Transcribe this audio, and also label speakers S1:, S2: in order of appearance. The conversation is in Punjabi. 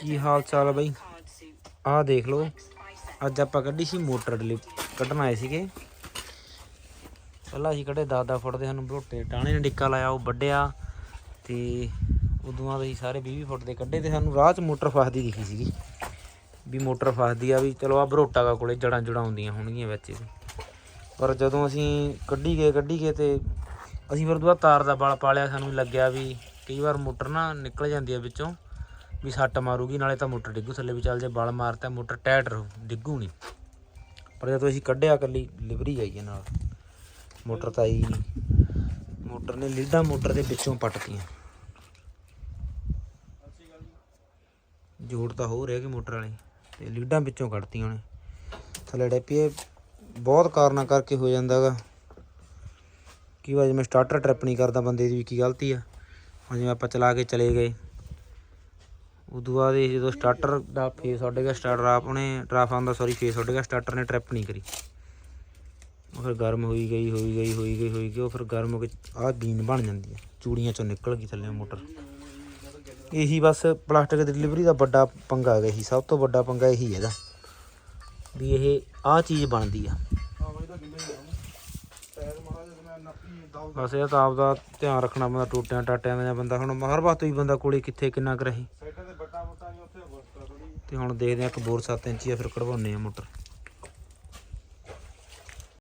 S1: ਕੀ ਹਾਲ ਚਾਲ ਆ ਬਾਈ? ਆਹ ਦੇਖ ਲਓ, ਅੱਜ ਆਪਾਂ ਕੱਢੀ ਸੀ ਮੋਟਰ ਡਿਲਿਪ ਕੱਢਣ ਆਏ ਸੀਗੇ। ਪਹਿਲਾਂ ਅਸੀਂ ਕੱਢੇ 10-10 ਫੁੱਟ ਦੇ ਸਾਨੂੰ ਬਰੋਟੇ ਟਾਣੇ ਨੇ ਡਿੱਕਾ ਲਾਇਆ, ਉਹ ਵੱਡਿਆ ਤੇ ਉਦੋਂ ਬਾਅਦ ਅਸੀਂ ਸਾਰੇ 20 ਫੁੱਟ ਦੇ ਕੱਢੇ ਤੇ ਸਾਨੂੰ ਰਾਹ 'ਚ ਮੋਟਰ ਫਸਦੀ ਦਿਖੀ ਸੀਗੀ। ਵੀ ਮੋਟਰ ਫਸਦੀ ਆ, ਵੀ ਚਲੋ ਆ ਬਰੋਟਾ ਦਾ ਕੋਲੇ, ਜੜਾਂ ਜੁੜਾਂ ਆਉਂਦੀਆਂ ਹੋਣਗੀਆਂ ਵਿੱਚ ਪਰ ਜਦੋਂ ਅਸੀਂ ਕੱਢੀ ਗਏ ਕੱਢੀ ਗਏ ਤੇ ਅਸੀਂ ਫਿਰ ਦੁਆ ਤਾਰ ਦਾ ਬਲ ਪਾ ਲਿਆ, ਸਾਨੂੰ ਲੱਗਿਆ ਵੀ ਕਈ ਵਾਰ ਮੋਟਰ ਨਾ ਨਿਕਲ ਜਾਂਦੀ ਆ ਵਿੱਚੋਂ। ਵੀ ਸੱਟ ਮਾਰੂਗੀ, ਨਾਲੇ ਤਾਂ ਮੋਟਰ ਡਿੱਗੂ, ਥੱਲੇ ਵੀ ਚੱਲ ਜੇ ਬਲ ਮਾਰਤਾ, ਮੋਟਰ ਟਾਇਟ ਰਹੂ ਡਿੱਗੂ ਨਹੀਂ ਪਰ ਜਦੋਂ ਅਸੀਂ ਕੱਢਿਆ ਕੱਲੀ ਲਿਵਰੀ ਆਈ ਹੈ ਨਾਲ। ਮੋਟਰ ਤਾਂ ਆਈ ਮੋਟਰ ਨੇ ਲੀਡਾਂ ਮੋਟਰ ਦੇ ਵਿੱਚੋਂ ਪੱਟਤੀਆਂ। ਜੋੜ ਤਾਂ ਹੋ ਰਿਹਾ ਕਿ ਮੋਟਰ ਵਾਲੇ। ਤੇ ਲੀਡਾਂ ਵਿੱਚੋਂ ਕੱਢਤੀਆਂ ਉਹਨੇ। ਥੱਲੇ ਡੈਪੀਏ ਬਹੁਤ ਕਾਰਨਾਂ ਕਰਕੇ ਹੋ ਜਾਂਦਾਗਾ ਕੀ ਵਾਰ ਜਿਵੇਂ ਸਟਾਰਟਰ ਟ੍ਰਿਪ ਨਹੀਂ ਕਰਦਾ ਬੰਦੇ ਦੀ ਵੀ ਕੀ ਗਲਤੀ ਆ। ਹੁਣ ਜਿਵੇਂ ਆਪਾਂ ਚਲਾ ਕੇ ਚਲੇ ਗਏ। ਉਦੋਂ ਬਾਅਦ ਇਹ ਜਦੋਂ ਸਟਾਰਟਰ ਦਾ ਫੇਸ ਉੱਡ ਗਿਆ ਸਟਾਰਟਰ ਆਪਣੇ ਉਹਨੇ ਟਰਾਫਾਨ ਦਾ ਸੌਰੀ ਫੇਸ ਉੱਡ ਗਿਆ ਸਟਾਰਟਰ ਨੇ ਟ੍ਰਿਪ ਨਹੀਂ ਕਰੀ। ਉਹ ਫਿਰ ਗਰਮ ਹੋਈ ਗਈ ਹੋਈ ਗਈ ਹੋਈ ਗਈ ਹੋਈ ਗਈ, ਉਹ ਫਿਰ ਗਰਮ ਹੋ ਕੇ ਆਹ ਬੀਨ ਬਣ ਜਾਂਦੀ ਹੈ ਚੂੜੀਆਂ ਚੋਂ ਨਿਕਲ ਗਈ ਥੱਲੇ ਮੋਟਰ। ਇਹੀ ਬਸ ਪਲਾਸਟਿਕ ਦੀ ਡਿਲੀਵਰੀ ਦਾ ਵੱਡਾ ਪੰਗਾ ਹੈਗਾ ਇਹੀ, ਸਭ ਤੋਂ ਵੱਡਾ ਪੰਗਾ ਇਹੀ ਹੈਗਾ ਵੀ ਇਹ ਆਹ ਚੀਜ਼ ਬਣਦੀ ਆ। ਬਸ ਇਹ ਤਾਂ ਆਪਦਾ ਧਿਆਨ ਰੱਖਣਾ ਬੰਦਾ ਟੋਟਿਆਂ ਟਾਟਿਆਂ ਦਾ ਬੰਦਾ ਹੁਣ ਹਰ ਵਕਤ ਵੀ ਬੰਦਾ ਕੋਲੇ ਕਿੱਥੇ ਕਿੰਨਾ ਕੁ ਰਹੇ। ਤੇ ਹੁਣ ਦੇਖਦੇ ਆ ਇੱਕ ਬੋਰ 7 ਇੰਚੀ ਆ ਫਿਰ ਕਢਵਾਉਨੇ ਆ ਮੋਟਰ।